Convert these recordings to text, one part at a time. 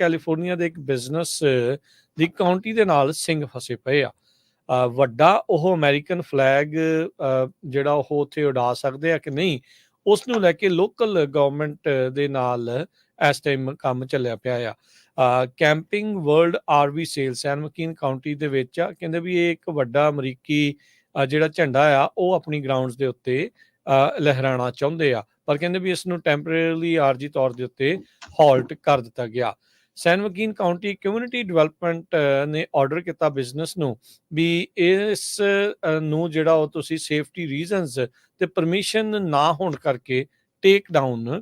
California ਦੇ ਇੱਕ business ਦੀ County ਦੇ ਨਾਲ ਸਿੰਘ ਫਸੇ ਪਏ ਆ। ਵੱਡਾ ਉਹ ਅਮਰੀਕਨ ਫਲੈਗ ਜਿਹੜਾ ਉਹ ਉੱਥੇ ਉਡਾ ਸਕਦੇ ਆ ਕਿ ਨਹੀਂ ਉਸ ਨੂੰ ਲੈ ਕੇ ਲੋਕਲ ਗਵਰਨਮੈਂਟ ਦੇ ਨਾਲ ਇਸ ਟਾਈਮ ਕੰਮ ਚੱਲਿਆ ਪਿਆ ਆ। Camping world RV sale San Joaquin County ਦੇ ਵਿੱਚ ਆ ਕਹਿੰਦੇ ਵੀ ਇਹ ਇੱਕ ਵੱਡਾ ਅਮਰੀਕੀ ਜਿਹੜਾ ਝੰਡਾ ਆ ਉਹ ਆਪਣੀ ਗਰਾਊਂਡਸ ਦੇ ਉੱਤੇ ਅ, ਲਹਿਰਾਣਾ ਚਾਹੁੰਦੇ ਆ। ਪਰ ਕਹਿੰਦੇ ਵੀ ਇਸ ਨੂੰ ਟੈਂਪਰੇਰੀਲੀ ਆਰਜੀ ਤੌਰ ਦੇ ਉੱਤੇ ਹਾਲਟ ਕਰ ਦਿੱਤਾ ਗਿਆ। San Joaquin county community development ਨੇ ਆਰਡਰ ਕੀਤਾ ਬਿਜ਼ਨਸ ਨੂੰ ਵੀ ਇਸ ਨੂੰ ਜਿਹੜਾ ਉਹ ਤੁਸੀਂ ਸੇਫਟੀ ਰੀਜ਼ਨਸ ਤੇ ਪਰਮਿਸ਼ਨ ਨਾ ਹੋਣ ਕਰਕੇ ਟੇਕ ਡਾਊਨ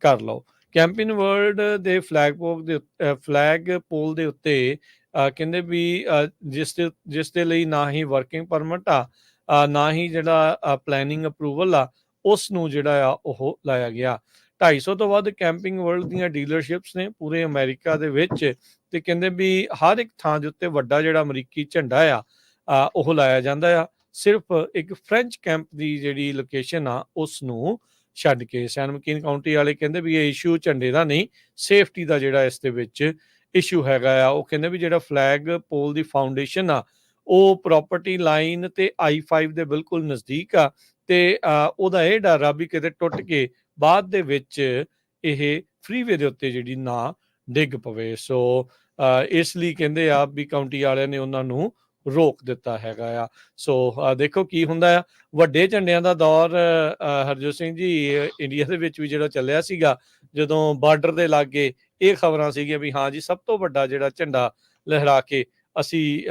ਕਰ ਲਓ। ਕੈਂਪਿੰਗ ਵਰਲਡ ਦੇ ਫਲੈਗ ਪੋਲ ਦੇ ਫਲੈਗ ਪੋਲ ਦੇ ਉੱਤੇ ਕਹਿੰਦੇ ਵੀ ਜਿਸ ਦੇ ਜਿਸ ਦੇ ਲਈ ਨਾ ਹੀ ਵਰਕਿੰਗ ਪਰਮਿਟ ਆ ਨਾ ਹੀ ਜਿਹੜਾ ਪਲੈਨਿੰਗ ਅਪਰੂਵਲ ਆ, ਉਸ ਨੂੰ ਜਿਹੜਾ ਆ ਉਹ ਲਾਇਆ ਗਿਆ। 250 ਤੋਂ ਵੱਧ ਕੈਂਪਿੰਗ ਵਰਲਡ ਦੀਆਂ ਡੀਲਰਸ਼ਿਪਸ ਨੇ ਪੂਰੇ ਅਮਰੀਕਾ ਦੇ ਵਿੱਚ ਤੇ ਕਹਿੰਦੇ ਵੀ ਹਰ ਇੱਕ ਥਾਂ ਦੇ ਉੱਤੇ ਵੱਡਾ ਜਿਹੜਾ ਅਮਰੀਕੀ ਝੰਡਾ ਆ ਉਹ ਲਾਇਆ ਜਾਂਦਾ ਆ। ਸਿਰਫ ਇੱਕ ਫ੍ਰੈਂਚ ਕੈਂਪ ਦੀ ਜਿਹੜੀ ਲੋਕੇਸ਼ਨ ਆ ਉਸ ਨੂੰ ਛੱਡ ਕੇ ਸੈਨ ਮਕੀਨ ਕਾਉਂਟੀ ਵਾਲੇ ਕਹਿੰਦੇ ਵੀ ਇਹ ਇਸ਼ੂ ਝੰਡੇ ਦਾ ਨਹੀਂ ਸੇਫਟੀ ਦਾ ਜਿਹੜਾ ਇਸ ਦੇ ਵਿੱਚ ਇਸ਼ੂ ਹੈਗਾ ਆ। ਉਹ ਕਹਿੰਦੇ ਵੀ ਜਿਹੜਾ ਫਲੈਗ ਪੋਲ ਦੀ ਫਾਊਂਡੇਸ਼ਨ ਆ, ਉਹ ਪ੍ਰਾਪਰਟੀ ਲਾਈਨ ਤੇ i5 ਦੇ ਬਿਲਕੁਲ ਨਜ਼ਦੀਕ ਆ। ਤੇ ਉਹਦਾ ਇਹ ਡਰ ਆ ਵੀ ਕਿਤੇ ਟੁੱਟ ਕੇ ਬਾਅਦ ਦੇ ਵਿੱਚ ਇਹ ਫ੍ਰੀਵੇ ਦੇ ਉੱਤੇ ਜਿਹੜੀ ਨਾ ਡਿੱਗ ਪਵੇ। ਸੋ ਇਸ ਲਈ ਕਹਿੰਦੇ ਆ ਵੀ ਕਾਉਂਟੀ ਵਾਲਿਆਂ ਨੇ ਉਹਨਾਂ ਨੂੰ ਰੋਕ ਦਿੱਤਾ ਹੈਗਾ ਆ। ਸੋ ਦੇਖੋ ਕੀ ਹੁੰਦਾ ਆ। ਵੱਡੇ ਝੰਡਿਆਂ ਦਾ ਦੌਰ ਹਰਜੋਤ ਸਿੰਘ ਜੀ, ਇੰਡੀਆ ਦੇ ਵਿੱਚ ਵੀ ਜਿਹੜਾ ਚੱਲਿਆ ਸੀਗਾ, ਜਦੋਂ ਬਾਰਡਰ ਦੇ ਲਾਗੇ ਇਹ ਖਬਰਾਂ ਸੀਗੀਆਂ ਵੀ ਹਾਂ ਜੀ, ਸਭ ਤੋਂ ਵੱਡਾ ਜਿਹੜਾ ਝੰਡਾ ਲਹਿਰਾ ਕੇ ਅਸੀਂ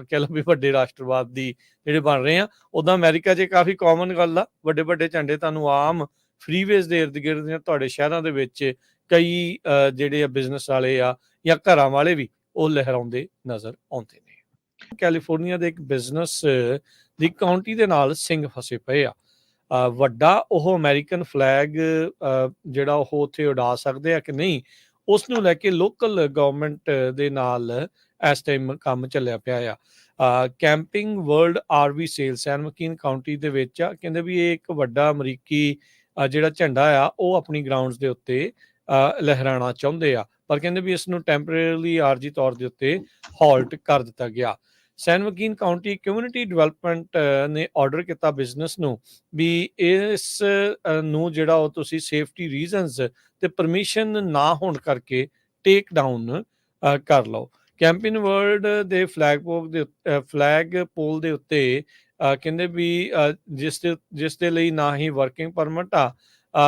ਕਹਿ ਲਓ ਵੀ ਵੱਡੇ ਰਾਸ਼ਟਰਵਾਦ ਦੀ ਜਿਹੜੇ ਬਣ ਰਹੇ ਆ ਉਦਾਂ ਅਮਰੀਕਾ 'ਚ ਕਾਫੀ ਕਾਮਨ ਗੱਲ ਆ। ਵੱਡੇ ਵੱਡੇ ਝੰਡੇ ਤੁਹਾਨੂੰ ਆਮ ਫ੍ਰੀਵੇਜ਼ ਦੇ ਇਰਦ ਗਿਰਦ ਜਾਂ ਤੁਹਾਡੇ ਸ਼ਹਿਰਾਂ ਦੇ ਵਿੱਚ ਕਈ ਜਿਹੜੇ ਆ ਬਿਜ਼ਨਸ ਵਾਲੇ ਆ ਜਾਂ ਘਰਾਂ ਵਾਲੇ ਵੀ ਉਹ ਲਹਿਰਾਉਂਦੇ ਨਜ਼ਰ ਆਉਂਦੇ ਨੇ। ਕੈਲੀਫੋਰਨੀਆ ਦੇ ਇੱਕ ਬਿਜ਼ਨਸ ਦੀ ਕਾਉਂਟੀ ਦੇ ਨਾਲ ਸਿੰਘ ਫਸੇ ਪਏ ਆ। ਵੱਡਾ ਉਹ ਅਮਰੀਕਨ ਫਲੈਗ ਅ, ਜਿਹੜਾ ਉਹ ਉੱਥੇ ਉਡਾ ਸਕਦੇ ਆ ਕਿ ਨਹੀਂ ਉਸ ਨੂੰ ਲੈ ਕੇ ਲੋਕਲ ਗਵਰਨਮੈਂਟ ਦੇ ਨਾਲ ਇਸ ਟਾਈਮ ਕੰਮ ਚੱਲਿਆ ਪਿਆ ਆ। Camping World RV sale San Joaquin county ਦੇ ਵਿੱਚ ਆ। ਕਹਿੰਦੇ ਵੀ ਇਹ ਇੱਕ ਵੱਡਾ ਅਮਰੀਕੀ ਜਿਹੜਾ ਝੰਡਾ ਆ ਉਹ ਆਪਣੀ ਗਰਾਊਂਡਸ ਦੇ ਉੱਤੇ ਅ, ਲਹਿਰਾਣਾ ਚਾਹੁੰਦੇ ਆ। ਪਰ ਕਹਿੰਦੇ ਵੀ ਇਸ ਨੂੰ ਟੈਂਪਰੇਰੀਲੀ ਆਰਜੀ ਤੌਰ ਦੇ ਉੱਤੇ ਹਾਲਟ ਕਰ ਦਿੱਤਾ ਗਿਆ। San Joaquin county community development ਨੇ ਆਰਡਰ ਕੀਤਾ ਬਿਜ਼ਨਸ ਨੂੰ ਵੀ ਇਸ ਨੂੰ ਜਿਹੜਾ ਉਹ ਤੁਸੀਂ ਸੇਫਟੀ ਰੀਜ਼ਨਸ ਤੇ ਪਰਮਿਸ਼ਨ ਨਾ ਹੋਣ ਕਰਕੇ ਟੇਕ ਡਾਊਨ ਕਰ ਲਓ। ਕੈਂਪਿੰਗ ਵਰਲਡ ਦੇ ਫਲੈਗ ਪੋਲ ਦੇ ਫਲੈਗ ਪੋਲ ਦੇ ਉੱਤੇ ਕਹਿੰਦੇ ਵੀ ਅ, ਜਿਸ ਦੇ ਜਿਸ ਦੇ ਲਈ ਨਾ ਹੀ ਵਰਕਿੰਗ ਪਰਮਿਟ ਆ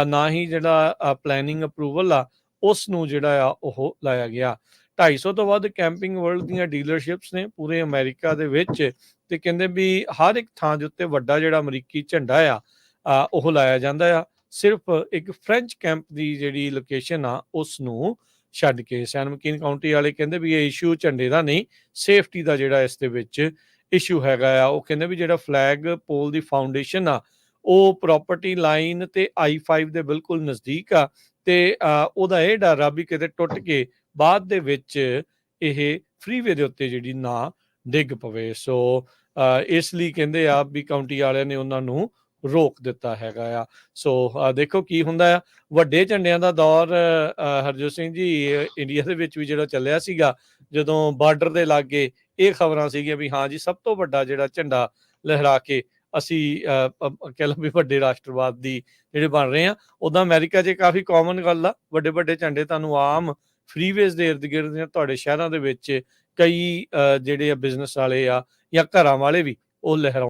ਨਾ ਹੀ ਜਿਹੜਾ ਪਲੈਨਿੰਗ ਅਪਰੂਵਲ ਆ ਉਸ ਨੂੰ ਜਿਹੜਾ ਆ ਉਹ ਲਾਇਆ ਗਿਆ। 250 ਤੋਂ ਵੱਧ ਕੈਂਪਿੰਗ ਵਰਲਡ ਦੀਆਂ ਡੀਲਰਸ਼ਿਪਸ ਨੇ ਪੂਰੇ ਅਮਰੀਕਾ ਦੇ ਵਿੱਚ ਤੇ ਕਹਿੰਦੇ ਵੀ ਹਰ ਇੱਕ ਥਾਂ ਦੇ ਉੱਤੇ ਵੱਡਾ ਜਿਹੜਾ ਅਮਰੀਕੀ ਝੰਡਾ ਆ ਉਹ ਲਾਇਆ ਜਾਂਦਾ ਆ। ਸਿਰਫ ਇੱਕ ਫ੍ਰੈਂਚ ਕੈਂਪ ਦੀ ਜਿਹੜੀ ਲੋਕੇਸ਼ਨ ਆ ਉਸ ਨੂੰ ਛੱਡ ਕੇ ਸੈਨ ਮਕੀਨ ਕਾਉਂਟੀ ਵਾਲੇ ਕਹਿੰਦੇ ਵੀ ਇਹ ਇਸ਼ੂ ਝੰਡੇ ਦਾ ਨਹੀਂ ਸੇਫਟੀ ਦਾ ਜਿਹੜਾ ਇਸ ਦੇ ਵਿੱਚ ਇਸ਼ੂ ਹੈਗਾ ਆ, ਉਹ ਕਹਿੰਦੇ ਵੀ ਜਿਹੜਾ ਫਲੈਗ ਪੋਲ ਦੀ ਫਾਊਂਡੇਸ਼ਨ ਆ, ਉਹ ਪ੍ਰਾਪਰਟੀ ਲਾਈਨ ਤੇ i5 ਦੇ ਬਿਲਕੁਲ ਨਜ਼ਦੀਕ ਆ ਤੇ ਉਹਦਾ ਇਹ ਡਰ ਆ ਵੀ ਕਿਤੇ ਟੁੱਟ ਕੇ ਬਾਅਦ ਦੇ ਵਿੱਚ ਇਹ ਫ੍ਰੀਵੇ ਦੇ ਉੱਤੇ ਜਿਹੜੀ ਨਾ ਡਿੱਗ ਪਵੇ। ਸੋ ਇਸ ਲਈ ਕਹਿੰਦੇ ਆ ਵੀ ਕਾਉਂਟੀ ਵਾਲਿਆਂ ਨੇ ਉਹਨਾਂ ਨੂੰ ਰੋਕ ਦਿੱਤਾ ਹੈਗਾ ਆ। ਸੋ ਦੇਖੋ ਕੀ ਹੁੰਦਾ ਆ। ਵੱਡੇ ਝੰਡਿਆਂ ਦਾ ਦੌਰ ਹਰਜੋਤ ਸਿੰਘ ਜੀ ਇੰਡੀਆ ਦੇ ਵਿੱਚ ਵੀ ਜਿਹੜਾ ਚੱਲਿਆ ਸੀਗਾ ਜਦੋਂ ਬਾਰਡਰ ਦੇ ਲਾਗੇ ਇਹ ਖਬਰਾਂ ਸੀਗੀਆਂ ਵੀ ਹਾਂ ਜੀ ਸਭ ਤੋਂ ਵੱਡਾ ਜਿਹੜਾ ਝੰਡਾ ਲਹਿਰਾ ਕੇ ਅਸੀਂ ਅ, ਕਹਿ ਲਓ ਵੀ ਵੱਡੇ ਰਾਸ਼ਟਰਵਾਦ ਦੀ ਜਿਹੜੇ ਬਣ ਰਹੇ ਆ ਉਦਾਂ ਅਮਰੀਕਾ 'ਚ ਕਾਫੀ ਕਾਮਨ ਗੱਲ ਆ। ਵੱਡੇ ਵੱਡੇ ਝੰਡੇ ਤੁਹਾਨੂੰ ਆਮ ਫ੍ਰੀਵੇਜ਼ ਦੇ ਇਰਦ ਗਿਰਦ ਜਾਂ ਤੁਹਾਡੇ ਸ਼ਹਿਰਾਂ ਦੇ ਵਿੱਚ ਕਈ ਅ, ਜਿਹੜੇ ਆ ਬਿਜ਼ਨਸ ਵਾਲੇ ਆ ਜਾਂ ਘਰਾਂ ਵਾਲੇ ਵੀ ਉਹ ਲਹਿਰਾ